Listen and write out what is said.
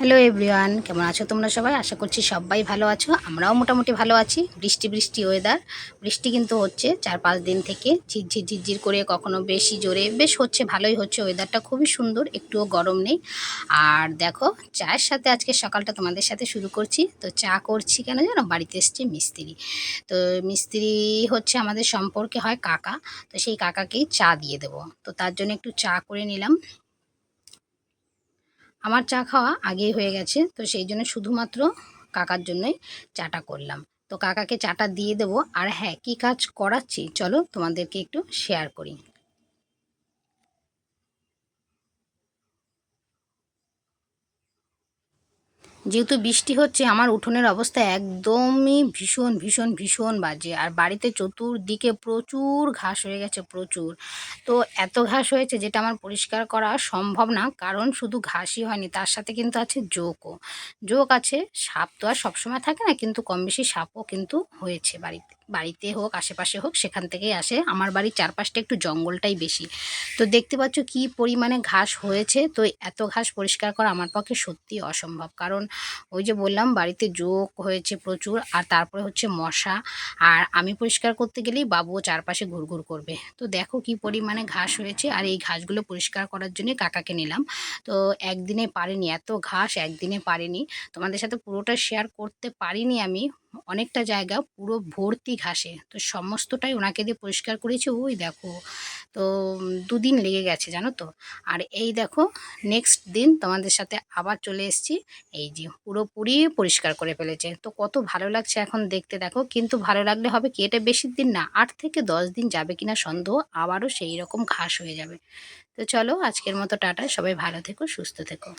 Hello everyone, কেমন আছো তোমরা সবাই? আশা করছি সবাই ভালো আছো। আমরাও মোটামুটি ভালো আছি। বৃষ্টি বৃষ্টি ওয়েদার বৃষ্টি কিন্তু হচ্ছে চার পাঁচ দিন থেকে ঝিরঝির ঝিরঝির করে কখনো বেশি জোরে, বেশ হচ্ছে, ভালোই হচ্ছে। ওয়েদারটা খুবই সুন্দর, একটুও গরম নেই। আর দেখো, চায়ের সাথে আজকে সকালটা তোমাদের সাথে শুরু করছি। তো চা করছি কেন জানো? বাড়িতে এসছে মিস্ত্রি। তো মিস্ত্রি হচ্ছে আমাদের সম্পর্কে হয় কাকা। তো সেই কাকাকেই চা দিয়ে দেবো। তো তার জন্য একটু চা করে নিলাম। আমার চা খাওয়া আগেই হয়ে গেছে, তো সেই জন্য শুধুমাত্র কাকার জন্যই চাটা করলাম। তো কাকাকে চাটা দিয়ে দেবো, আর হ্যাঁ কী কাজ করাচ্ছি, চলো তোমাদেরকে একটু শেয়ার করি। যেহেতু বৃষ্টি হচ্ছে, আমার উঠোনের অবস্থা একদমই ভীষণ ভীষণ ভীষণ বাজে। আর বাড়িতে চতুর্দিকে প্রচুর ঘাস হয়ে গেছে, প্রচুর। তো এত ঘাস হয়েছে যেটা আমার পরিষ্কার করা সম্ভব না, কারণ শুধু ঘাসই হয়নি, তার সাথে কিন্তু আছে জোকও। জোক আছে, সাপ তো আর সবসময় থাকে না, কিন্তু কম বেশি সাপও কিন্তু হয়েছে বাড়িতে। বাড়িতে হোক, আশেপাশে হোক, সেখান থেকেই আসে। আমার বাড়ির চারপাশটা একটু জঙ্গলটাই বেশি। তো দেখতে পাচ্ছ কি পরিমাণে ঘাস হয়েছে। তো এত ঘাস পরিষ্কার করা আমার পক্ষে সত্যি অসম্ভব। কারণ ওই যে বললাম, বাড়িতে যোগ হয়েছে প্রচুর, আর তারপরে হচ্ছে মশা। আর আমি পরিষ্কার করতে গেলেই বাবুও চারপাশে ঘুরঘুর করবে। তো দেখো কি পরিমাণে ঘাস হয়েছে, আর এই ঘাসগুলো পরিষ্কার করার জন্য কাকাকে নিলাম। তো একদিনে পারিনি, এত ঘাস একদিনে পারিনি। তোমাদের সাথে পুরোটা শেয়ার করতে পারিনি আমি। অনেকটা জায়গা পুরো ভর্তি ঘাসে। তো সমস্তটাই ওনাকে দিয়ে পরিষ্কার করেছি। ওই দেখো, তো দুদিন লেগে গেছে, জানো তো? আর এই দেখো নেক্সট দিন তোমাদের সাথে আবার চলে এসেছি। এই যে পুরোপুরি পরিষ্কার করে ফেলেছে। তো কত ভালো লাগছে এখন দেখতে, দেখো। কিন্তু ভালো লাগলে হবে কি, এটা বেশি দিন না, আট থেকে দশ দিন যাবে কিনা সন্দেহ, আবারও সেই রকম ঘাস হয়ে যাবে। তো চলো, আজকের মতো টাটা। সবাই ভালো থেকো, সুস্থ থেকো।